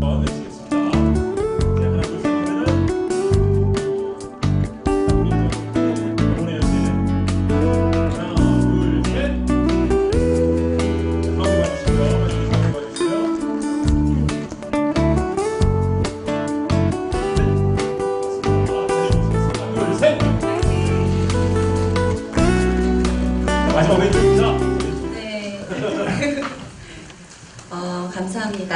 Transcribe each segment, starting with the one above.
내시겠습니다. 네, 하나, 둘, 셋 하면은 이번에 연기는 하나, 둘, 셋. 가운데 봐주시고요. 가운데 봐주시고요. 하나, 둘, 셋. 마지막 왼쪽입니다. 네. 어, 감사합니다.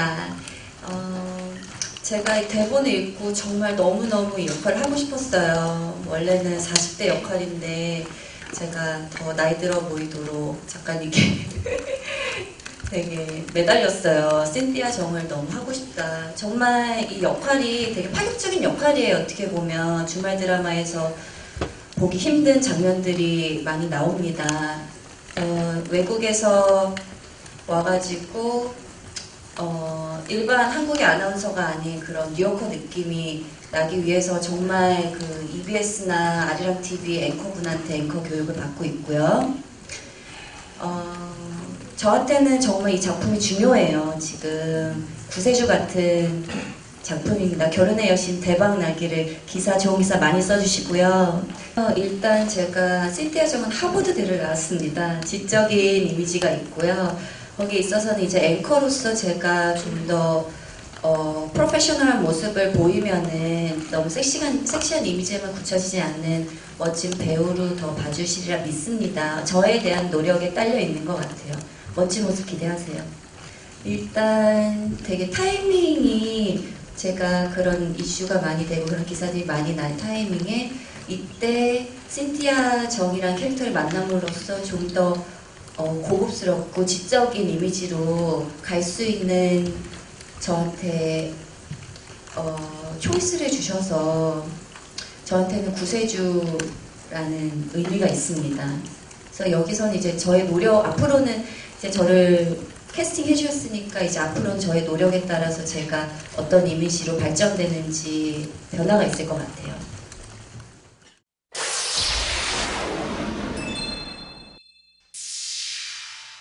어, 제가 이 대본을 읽고 정말 너무너무 이 역할을 하고 싶었어요. 원래는 40대 역할인데 제가 더 나이 들어 보이도록 작가님께 되게 매달렸어요. 신디아 정을 너무 하고 싶다. 정말 이 역할이 되게 파격적인 역할이에요. 어떻게 보면 주말 드라마에서 보기 힘든 장면들이 많이 나옵니다. 어, 외국에서 와가지고 어, 일반 한국의 아나운서가 아닌 그런 뉴요커 느낌이 나기 위해서 정말 그 EBS나 아리랑 TV 앵커분한테 앵커 교육을 받고 있고요. 어, 저한테는 정말 이 작품이 중요해요. 지금 구세주 같은 작품입니다. 결혼의 여신 대박 나기를 기사 좋은 기사 많이 써주시고요. 어, 일단 제가 신티아 정은 하버드대를 나왔습니다. 지적인 이미지가 있고요. 거기에 있어서는 이제 앵커로서 제가 좀더 어, 프로페셔널한 모습을 보이면은 너무 섹시한, 섹시한 이미지에만 굳혀지지 않는 멋진 배우로 더 봐주시리라 믿습니다. 저에 대한 노력에 딸려 있는 것 같아요. 멋진 모습 기대하세요. 일단 되게 타이밍이 제가 그런 이슈가 많이 되고 그런 기사들이 많이 날 타이밍에 이때 신티아 정이란 캐릭터를 만남으로써 좀더 어, 고급스럽고 지적인 이미지로 갈 수 있는 저한테 어, 초이스를 주셔서 저한테는 구세주라는 의미가 있습니다. 그래서 여기서는 이제 저의 노력 앞으로는 이제 저를 캐스팅 해주셨으니까 이제 앞으로는 저의 노력에 따라서 제가 어떤 이미지로 발전되는지 변화가 있을 것 같아요.